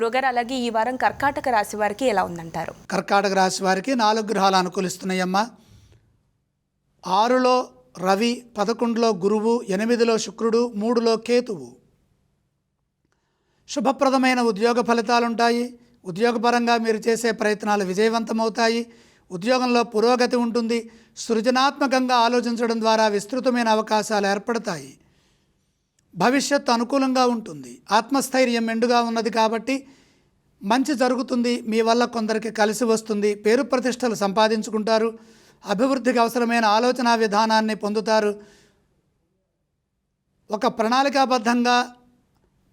గురుగారు అలాగే ఈ వారం కర్కాటక రాశి వారికి ఎలా ఉందంటారు? కర్కాటక రాశి వారికి నాలుగు గ్రహాలు అనుకూలిస్తున్నాయమ్మా. ఆరులో రవి పదకొండులో గురువు ఎనిమిదిలో శుక్రుడు మూడులో కేతువు. శుభప్రదమైన ఉద్యోగ ఫలితాలు ఉంటాయి ఉద్యోగపరంగా మీరు చేసే ప్రయత్నాలు విజయవంతమవుతాయి. ఉద్యోగంలో పురోగతి ఉంటుంది. సృజనాత్మకంగా ఆలోచించడం ద్వారా విస్తృతమైన అవకాశాలు ఏర్పడతాయి. భవిష్యత్తు అనుకూలంగా ఉంటుంది. ఆత్మస్థైర్యం మెండుగా ఉన్నది కాబట్టి మంచి జరుగుతుంది. మీ వల్ల కొందరికి కలిసి వస్తుంది. పేరు ప్రతిష్టలు సంపాదించుకుంటారు. అభివృద్ధికి అవసరమైన ఆలోచన విధానాన్ని పొందుతారు. ఒక ప్రణాళికాబద్ధంగా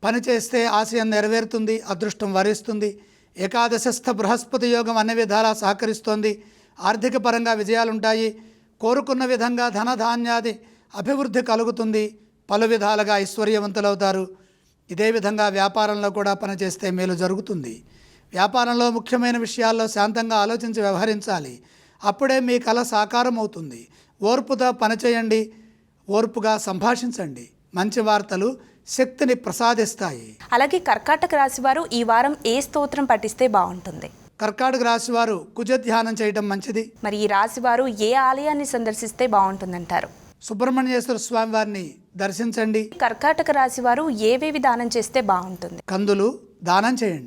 పనిచేస్తే ఆశయం నెరవేరుతుంది అదృష్టం వరిస్తుంది. ఏకాదశస్థ బృహస్పతి యోగం అన్ని విధాలా సహకరిస్తోంది. ఆర్థిక పరంగా విజయాలుంటాయి. కోరుకున్న విధంగా ధనధాన్యాది అభివృద్ధి కలుగుతుంది. పలు విధాలుగా ఐశ్వర్యవంతులవుతారు. ఇదే విధంగా వ్యాపారంలో కూడా పనిచేస్తే మేలు జరుగుతుంది. వ్యాపారంలో ముఖ్యమైన విషయాల్లో శాంతంగా ఆలోచించి వ్యవహరించాలి. అప్పుడే మీ కళ సాకారం అవుతుంది ఓర్పుతో పనిచేయండి ఓర్పుగా సంభాషించండి. మంచి వార్తలు శక్తిని ప్రసాదిస్తాయి. అలాగే కర్కాటక రాశి వారు ఈ వారం ఏ స్తోత్రం పఠిస్తే బాగుంటుంది? కర్కాటక రాశి వారు కుజ ధ్యానం చేయటం మంచిది. మరి ఈ రాశి వారు ఏ ఆలయాన్ని సందర్శిస్తే బాగుంటుందంటారు? సుబ్రహ్మణ్యేశ్వర స్వామి వారిని దర్శించండి. కర్కాటక రాశి వారు ఏవేవి దానం చేస్తే బాగుంటుంది? కందులు దానం చేయండి.